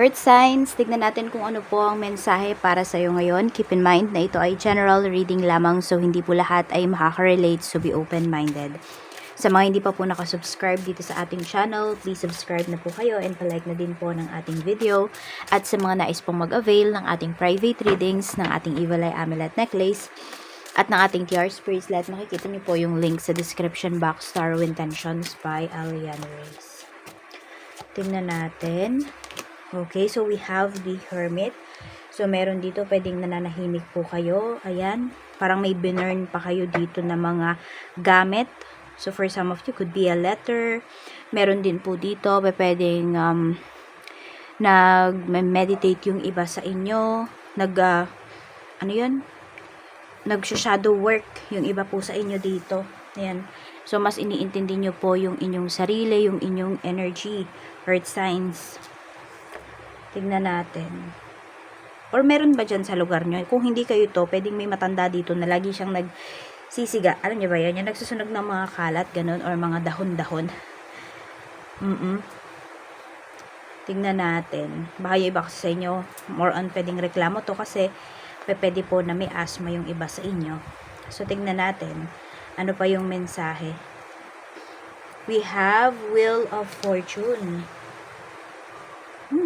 Earth signs, tignan natin kung ano po ang mensahe para sa iyo ngayon. Keep in mind na ito ay general reading lamang so hindi po lahat ay makaka-relate so be open-minded. Sa mga hindi pa po nakasubscribe dito sa ating channel, please subscribe na po kayo and palike na din po ng ating video. At sa mga nais pong mag-avail ng ating private readings ng ating Evil Eye Amulet Necklace at ng ating TR Bracelet, makikita niyo po yung link sa description box Tarot Intentions by Aliana Reyes. Tingnan natin. Okay, so we have the Hermit. So, meron dito, pwedeng nananahimik po kayo. Ayan. Parang may binurn pa kayo dito na mga gamit. So, for some of you, could be a letter. Meron din po dito, pwedeng um, nag-meditate yung iba sa inyo. Nag, uh, ano yun? Nag-shadow work yung iba po sa inyo dito. Ayan. So, mas iniintindi nyo po yung inyong sarili, yung inyong energy, earth signs. Tignan natin. Or meron ba dyan sa lugar nyo? Kung hindi kayo to, pwedeng may matanda dito na lagi siyang nagsisiga. Alam nyo ba yan? Yung nagsusunog ng mga kalat, ganun, or mga dahon-dahon. Mm-mm. Tingnan natin. Baka yung iba kasi sa inyo, more on pwedeng reklamo to kasi pwede po na may asthma yung iba sa inyo. So, tingnan natin. Ano pa yung mensahe? We have Wheel of Fortune.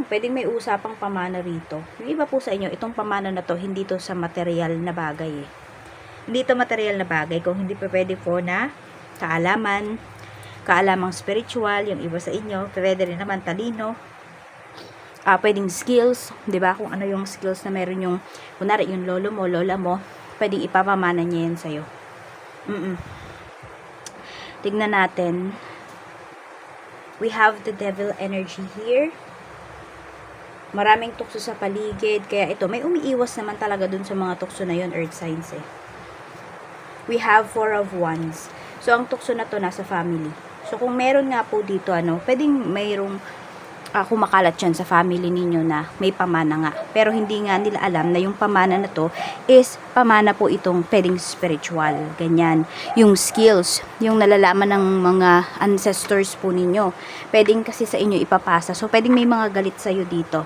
Pwedeng may usapang pamana rito. Yung iba po sa inyo, itong pamana na to, hindi to sa material na bagay eh. Hindi to material na bagay. Kung hindi pa pwede po na kaalaman, kaalamang spiritual, yung iba sa inyo, pwede rin naman talino, ah pwedeng skills, 'di ba? Kung ano yung skills na meron yung kunari yung lolo mo, lola mo, pwedeng ipapamana niya yan sa iyo. Mm. Tignan natin. We have the devil energy here. Maraming tukso sa paligid, kaya ito may umiiwas naman talaga dun sa mga tukso na yon earth signs eh. We have four of wands. So ang tukso na to nasa family. So kung meron nga po dito ano, pwedeng mayroong uh, kumakalat yan sa family ninyo na may pamana nga. Pero hindi nga nila alam na yung pamana na to is pamana po itong pwedeng spiritual. Ganyan. Yung skills, yung nalalaman ng mga ancestors po ninyo. Pwedeng kasi sa inyo ipapasa. So, pwedeng may mga galit sa'yo dito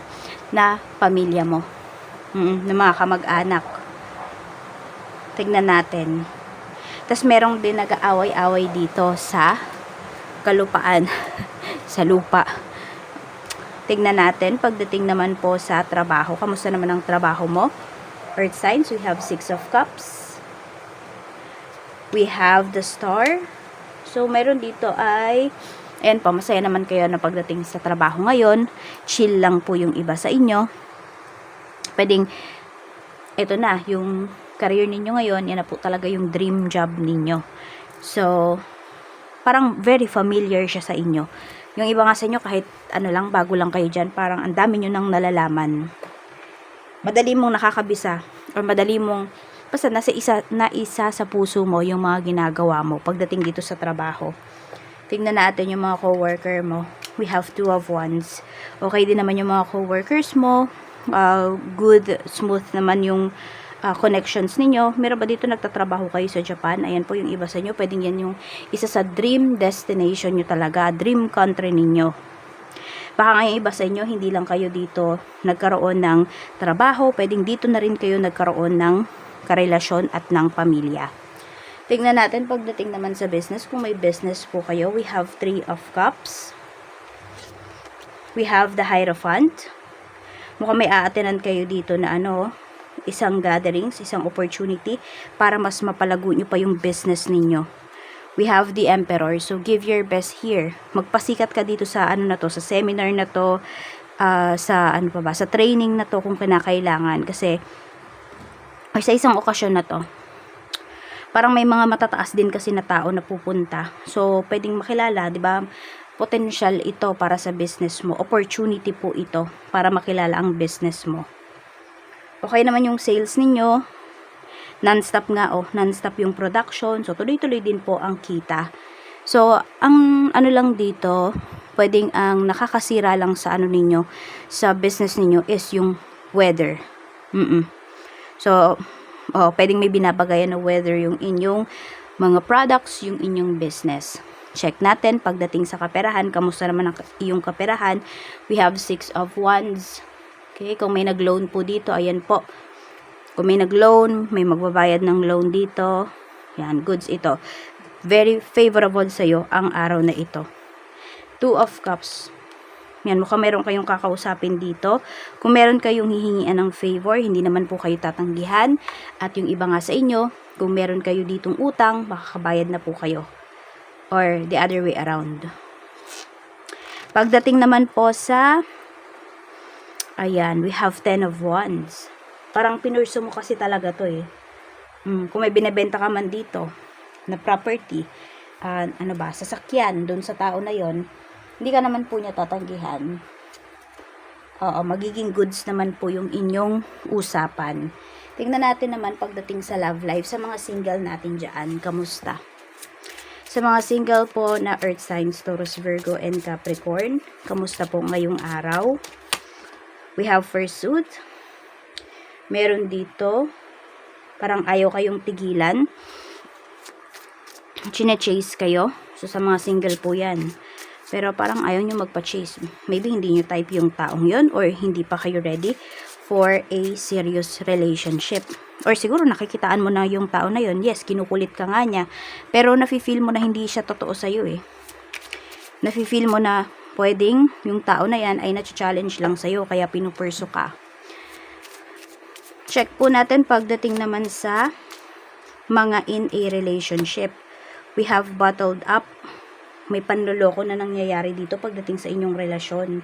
na pamilya mo. Mm, na mga kamag-anak. Tignan natin. Tapos merong din nag-aaway-away dito sa kalupaan. sa lupa tignan natin pagdating naman po sa trabaho. Kamusta naman ang trabaho mo? Earth signs, we have Six of Cups. We have the Star. So, meron dito ay, ayan po, masaya naman kayo na pagdating sa trabaho ngayon. Chill lang po yung iba sa inyo. Pwedeng, ito na, yung career ninyo ngayon, yan na po talaga yung dream job ninyo. So, parang very familiar siya sa inyo. Yung iba nga sa inyo, kahit ano lang, bago lang kayo dyan, parang ang dami nyo nang nalalaman. Madali mong nakakabisa, or madali mong, basta nasa isa, na isa sa puso mo yung mga ginagawa mo pagdating dito sa trabaho. Tingnan natin yung mga coworker mo. We have two of wands. Okay din naman yung mga coworkers mo. Uh, good, smooth naman yung uh, connections ninyo. Meron ba dito nagtatrabaho kayo sa Japan? Ayan po yung iba sa inyo. Pwedeng yan yung isa sa dream destination nyo talaga. Dream country ninyo. Baka nga iba sa inyo, hindi lang kayo dito nagkaroon ng trabaho. Pwedeng dito na rin kayo nagkaroon ng karelasyon at ng pamilya. Tingnan natin pagdating naman sa business. Kung may business po kayo, we have three of cups. We have the Hierophant. Mukhang may aatinan kayo dito na ano, isang gatherings, isang opportunity para mas mapalago nyo pa yung business ninyo. We have the Emperor, so give your best here. Magpasikat ka dito sa ano na to, sa seminar na to, uh, sa ano pa ba, sa training na to kung kinakailangan kasi or sa isang okasyon na to. Parang may mga matataas din kasi na tao na pupunta. So, pwedeng makilala, 'di ba? Potential ito para sa business mo. Opportunity po ito para makilala ang business mo. Okay naman yung sales ninyo. Non-stop nga oh, non-stop yung production. So tuloy-tuloy din po ang kita. So ang ano lang dito, pwedeng ang nakakasira lang sa ano ninyo, sa business ninyo is yung weather. Mm, -mm. So oh, pwedeng may binabagayan na weather yung inyong mga products, yung inyong business. check natin pagdating sa kaperahan, kamusta naman ang iyong kaperahan. We have six of wands. Okay, kung may nag-loan po dito, ayan po. Kung may nag-loan, may magbabayad ng loan dito. Yan, goods ito. Very favorable sa'yo ang araw na ito. Two of Cups. Yan, mukhang meron kayong kakausapin dito. Kung meron kayong hihingian ng favor, hindi naman po kayo tatanggihan. At yung iba nga sa inyo, kung meron kayo ditong utang, makakabayad na po kayo. Or the other way around. Pagdating naman po sa, ayan, we have 10 of wands. Parang pinurso mo kasi talaga to eh. Mm, kung may binebenta ka man dito, na property, ah, ano ba, sasakyan, dun sa tao na yon hindi ka naman po niya tatanggihan. Oo, magiging goods naman po yung inyong usapan. Tingnan natin naman pagdating sa love life sa mga single natin dyan. Kamusta? Sa mga single po na Earth signs, Taurus, Virgo, and Capricorn, kamusta po ngayong araw? We have pursuit. Meron dito, parang ayaw kayong tigilan. Chine-chase kayo. So, sa mga single po yan. Pero parang ayaw nyo magpa-chase. Maybe hindi nyo type yung taong yon or hindi pa kayo ready for a serious relationship. Or siguro nakikitaan mo na yung tao na yon. Yes, kinukulit ka nga niya. Pero nafe-feel mo na hindi siya totoo sa'yo eh. Nafe-feel mo na pwedeng yung tao na yan ay na-challenge lang sa'yo kaya pinupurso ka. Check po natin pagdating naman sa mga in a relationship. We have bottled up may panloloko na nangyayari dito pagdating sa inyong relasyon.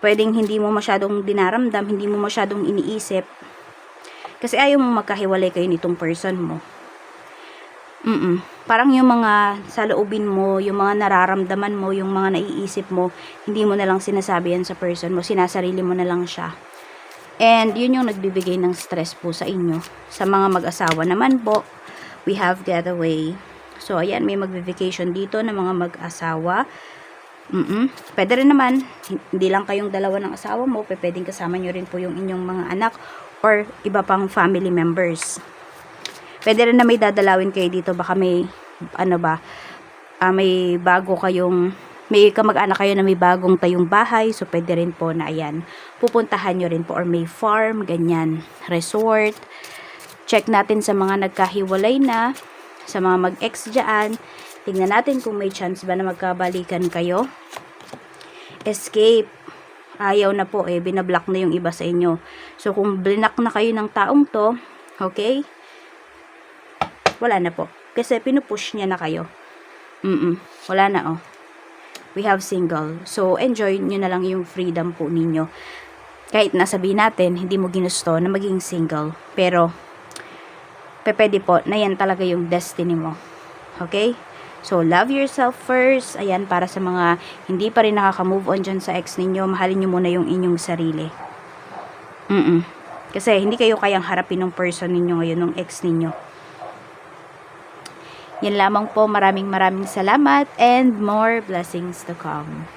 Pwedeng hindi mo masyadong dinaramdam, hindi mo masyadong iniisip. Kasi ayaw mo magkahiwalay kayo nitong person mo. Mm Parang yung mga sa loobin mo, yung mga nararamdaman mo, yung mga naiisip mo, hindi mo na lang sinasabi yan sa person mo, sinasarili mo na lang siya. And yun yung nagbibigay ng stress po sa inyo. Sa mga mag-asawa naman po, we have getaway. So, ayan, may magve-vacation dito ng mga mag-asawa. Mm Pwede rin naman, hindi lang kayong dalawa ng asawa mo, pwedeng kasama nyo rin po yung inyong mga anak or iba pang family members. Pwede rin na may dadalawin kayo dito, baka may, ano ba, ah, may bago kayong, may kamag-anak kayo na may bagong tayong bahay, so pwede rin po na ayan, pupuntahan nyo rin po, or may farm, ganyan, resort. Check natin sa mga nagkahiwalay na, sa mga mag-ex dyan. Tingnan natin kung may chance ba na magkabalikan kayo. Escape. Ayaw na po eh. Binablock na yung iba sa inyo. So, kung blinak na kayo ng taong to, okay? Wala na po. Kasi pinupush niya na kayo. Mm-mm. Wala na oh. We have single. So, enjoy nyo na lang yung freedom po ninyo. Kahit nasabihin natin, hindi mo ginusto na maging single. Pero, pwede po na yan talaga yung destiny mo. Okay? So, love yourself first. Ayan, para sa mga hindi pa rin nakaka-move on dyan sa ex ninyo, mahalin nyo muna yung inyong sarili. Mm Kasi, hindi kayo kayang harapin ng person ninyo ngayon, ng ex ninyo. Yan lamang po. Maraming maraming salamat and more blessings to come.